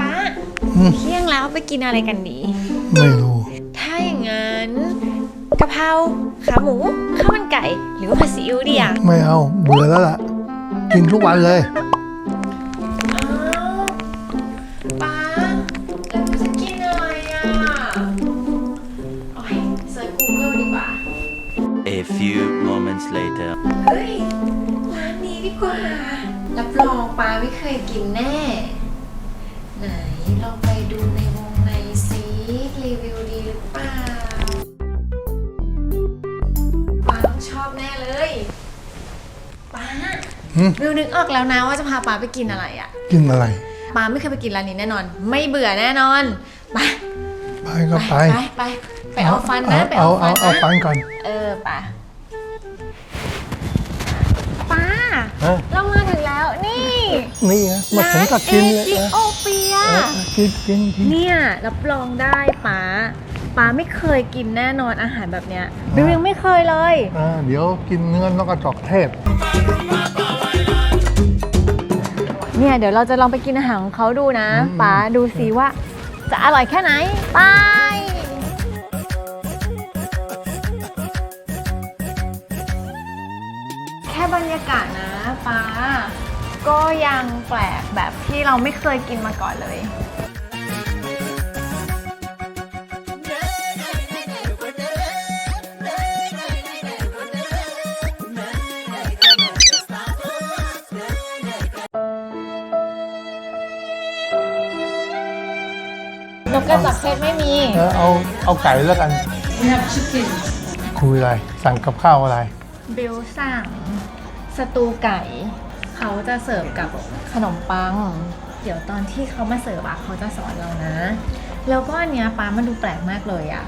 ป้าอืมเที่ยงแล้วไปกินอะไรกันดี ไม่รู้ ถ้าอย่างนั้นกะเพราขาหมูข้าวมันไก่ หรือว่าผัดซีอิ๊วดีอะไม่เอา เบื่อแล้วล่ะ กินทุกวันเลยอ้าวป้าแล้วจะกินอะไรอะโอ้ยเซิร์ช Google ดีกว่า A few moments later. เฮ้ยร้านนี้ดีกว่า รับรองป้าไม่เคยกินแน่ ไหนลองไปดูในวงในซิรีวิวดีหรือเปล่าป้าต้องชอบแน่เลยป้าหืมวิวนึกออกแล้วนะว่าจะพาป้าไปกินอะไรอะกินอะไร ป้าไม่เคยไปกินร้านนี้แน่นอน ไม่เบื่อแน่นอนไปไปก็ไป ไปไปไปเอาฟันนะไปเอาเอาเอาฟันเอานะฟันก่อน เออป้าป้าฮะ เรามาถึงแล้วนี่ นี่ไงมาถึงก็กินเลยเอธิ เออโอเปียเออกินกินกินเนี่ยรับรองได้ป้าป้าไม่เคยกินแน่นอนอาหารแบบเนี้ยบิวยังไม่เคยเลยอ่าเดี๋ยวกินเนื้อนกกระจอกเทศ เนี่ยเดี๋ยวเราจะลองไปกินอาหารของเขาดูนะอืมป้าดูสิว่า จะอร่อยแค่ไหนไปแค่บรรยากาศนะป้า ก็ยังแปลกแบบที่เราไม่เคยกินมาก่อนเลย นกกระจอกเทศไม่มี เออเอาเอาไก่แล้วกันคุยอะไร สั่งกับข้าวอะไร บิลสั่งสตูไก่ เขาจะเสิร์ฟกับขนมปัง เดี๋ยวตอนที่เขามาเสิร์ฟอะเขาจะสอนเรานะ แล้วก็อันเนี้ยปลามันดูแปลกมากเลยอะ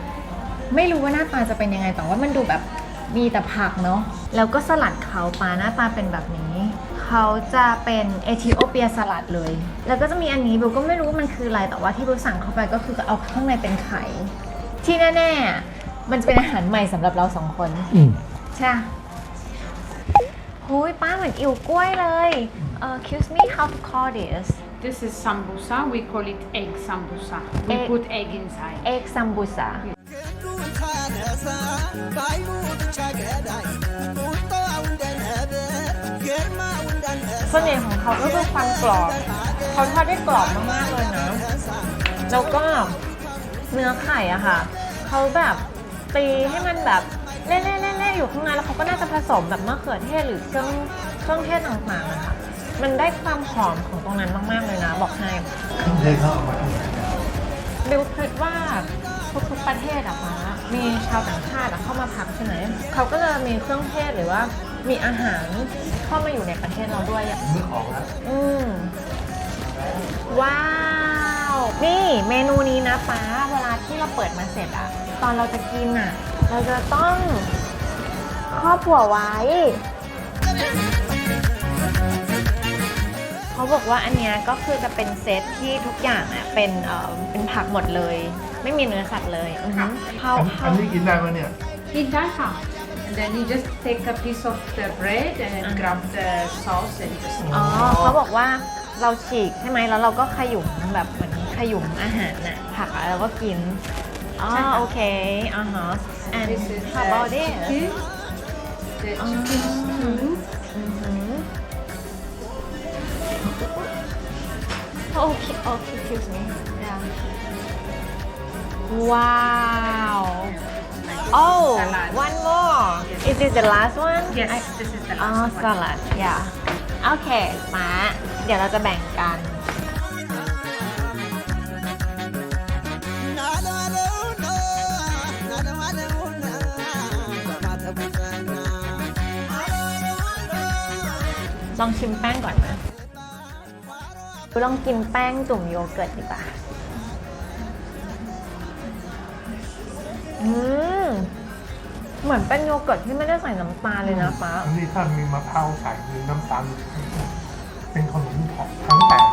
ไม่รู้ว่าหน้าตาจะเป็นยังไงแต่ว่ามันดูแบบมีแต่ผักเนาะแล้วก็สลัดเขาปลาหน้าตาเป็นแบบนี้ เขาจะเป็นเอธิโอเปียสลัดเลย แล้วก็จะมีอันนี้บิวก็ไม่รู้ว่ามันคืออะไรแต่ว่าที่บิวสั่งเข้าไปก็คือเอาข้างในเป็นไข่ที่แน่ๆอะมันจะเป็นอาหารใหม่สำหรับเราสองคนอืมใช่ หุยป้าเหมือนอิ๋วกล้วยเลยเอ่อ excuse me how to call this This is sambusa. We call it egg sambusa. We Egg. put egg inside. egg sambusa เสน่ห์ของเขาก็คือความกรอบ เขาทอดได้กรอบมากๆเลยนะ แล้วก็เนื้อไข่อะค่ะ เขาแบบตีให้มันแบบ เล่ๆๆๆอยู่ข้างในแล้วเขาก็น่าจะผสมแบบมะเขือเทศหรือเครื่องเครื่องเทศต่างๆนะคะมันได้ความหอมของตรงนั้นมากๆเลยนะ บอกให้เทศเขาเอามาทำไมบิวคิดว่าทุกๆประเทศอะคะมีชาวต่างชาติอะเข้ามาพักใช่ไหมเขาก็จะมีเครื่องเทศหรือว่ามีอาหารเข้ามาอยู่ในประเทศเราด้วยอะนึกออกแล้วอืมว้าว นี่เมนูนี้นะป้าเวลาที่เราเปิดมาเสร็จอะตอนเราจะกินอะ เราจะต้องครอบหัวไว้ เขาบอกว่าอันเนี้ยก็คือจะเป็นเซตที่ทุกอย่างอะเป็นเอ่อเป็นผักหมดเลย ไม่มีเนื้อสัตว์เลยอือฮึเขาอันเขาอันนี้กินได้ไหมเนี่ย In Dhaka. And then you just take a piece of the bread and grab the sauce and just อ๋อเขาบอกว่าเราฉีกใช่ไหมแล้วเราก็ขยุมแบบเหมือนขยุมอาหารน่ะผักอะแล้วก็กินอ๋อใช่ค่ะโอเคอ่าฮะ and this is how the about this chicken. The chicken stew. อือหือโอเคโอเค excuse me yeah ว้าว oh Salad. one more is this the last one Yes, I- this is the อ๋อ last ส one. ลัดอย่าโอเคมาเดี๋ยวเราจะแบ่งกัน ลองชิมแป้งก่อนนะลองกินแป้งจุ่มโยเกิร์ตดีกว่า อืม เหมือนเป็นโยเกิร์ตที่ไม่ได้ใส่น้ำตาลเลยนะป้าอันนี้ถ้ามีมะพร้าวใส่มีน้ำตาล เป็นขนมถอกทั้งแตก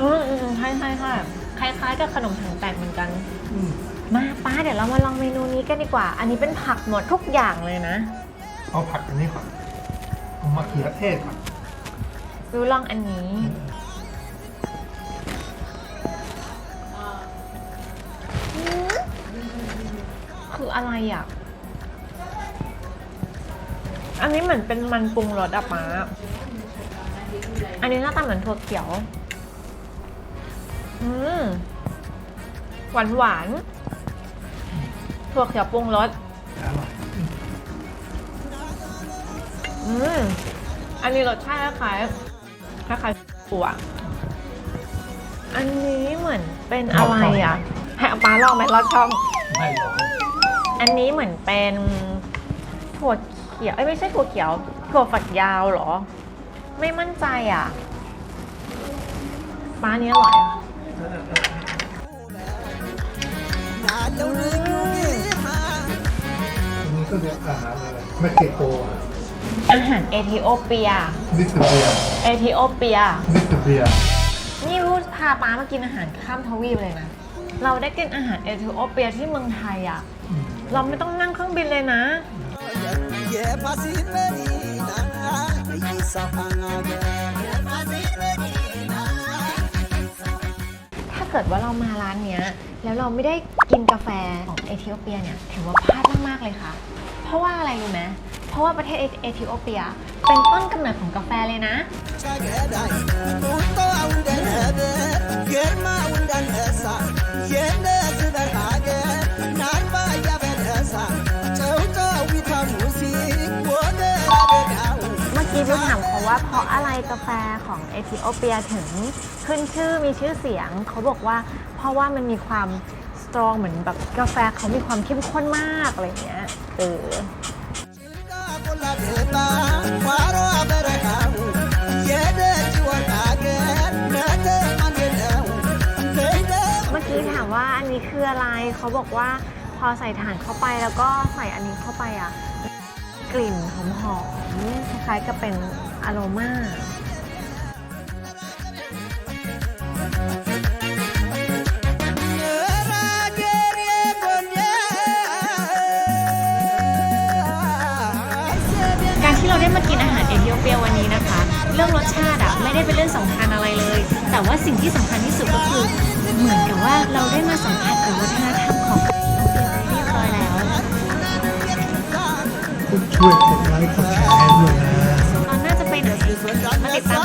อืมอืมใช่ใช่ใช่คล้ายๆกับขนมถังแตกเหมือนกันอืมมาป้าเดี๋ยวเรามาลองเมนูนี้กันดีกว่า อันนี้เป็นผักหมดทุกอย่างเลยนะ เอาผักอันนี้ก่อนเอามะเขือเทศก่อน ดูลองอันนี้ คืออะไรอะ อันนี้เหมือนเป็นมันปรุงรสอะป้าอันนี้หน้าตาเหมือนถั่วเขียว อืม หวานหวานถั่วเขียวปรุงรสอืม อันนี้รสชาติคล้าย ๆคล้ายๆปัว อันนี้เหมือนเป็นอะไรอะให้เอาป้าลองไหมรสช่อง ไม่หรอกอันนี้เหมือนเป็นถั่วเขียว เอ้ยไม่ใช่ถั่วเขียว ถั่วฝักยาวเหรอ ไม่มั่นใจอะป้านี้อร่อยอะอันนี้ก็เรียกอาหารอะไรเม็กซิโกอะ อาหารเอธิโอเปีย วิกเรียเอธิโอเปีย วิกเรียนี่รู้พาป้ามากินอาหารข้ามทวีปเลยนะ เราได้กินอาหารเอธิโอเปียที่เมืองไทยอะ เราไม่ต้องนั่งเครื่องบินเลยนะ ถ้าเกิดว่าเรามาร้านเนี้ย แล้วเราไม่ได้กินกาแฟของเอธิโอเปียเนี่ย ถือว่าพลาดมาก ๆ เลยค่ะ เพราะว่าอะไรรู้ไหม ราะว่าประเทศเอธิโอเปีย เป็นต้นกำเนิดของกาแฟเลยนะ เมื่อกี้ไปถามเขาว่าเพราะอะไรกาแฟของเอธิโอเปียถึงขึ้นชื่อมีชื่อเสียง เขาบอกว่าเพราะว่ามันมีความสตรองเหมือนแบบกาแฟเขามีความเข้มข้นมากอะไรเงี้ยเออ มื่อกี้ถามว่าอันนี้คืออะไร เขาบอกว่าพอใส่ถ่านเข้าไปแล้วก็ใส่อันนี้เข้าไปอะ กลิ่นหอมๆคล้ายๆกับเป็นอโรมา ชาติอะไม่ได้เป็นเรื่องสำคัญอะไรเลย แต่ว่าสิ่งที่สำคัญที่สุดก็คือ เหมือนกับว่าเราได้มาสัมผัสกับวัฒนธรรมของเอธิโอเปียไปเรียบร้อยแล้วช่วยกดไลค์กดแชร์ให้ด้วยนะเราน่าจะไปไหนมาติดตาม